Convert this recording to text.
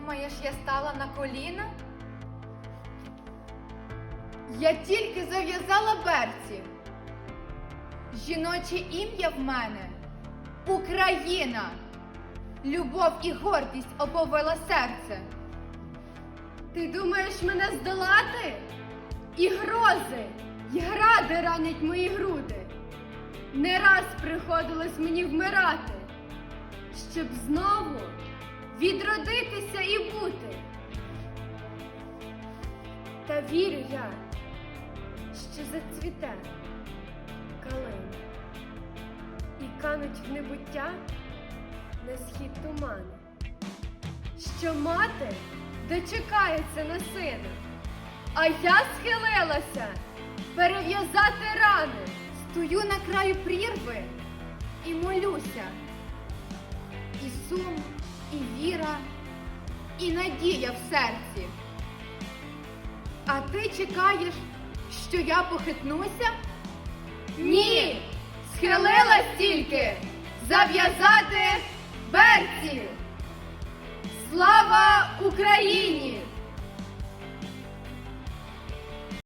Думаєш, я стала на коліна? Я тільки зав'язала берці. Жіноче ім'я в мене Україна. Любов і гордість оповила серце. Ти думаєш мене здолати? І грози, і гради ранять мої груди. Не раз приходилось мені вмирати, щоб знову відродитися і бути. Та вірю я, що зацвіте калина і кануть в небуття на схід тумани, що мати дочекається на сина, а я схилилася перев'язати рани, стою на краю прірви і молюся. І надія в серці. А ти чекаєш, що я похитнуся? Ні! Схилилась тільки зав'язати берці! Слава Україні!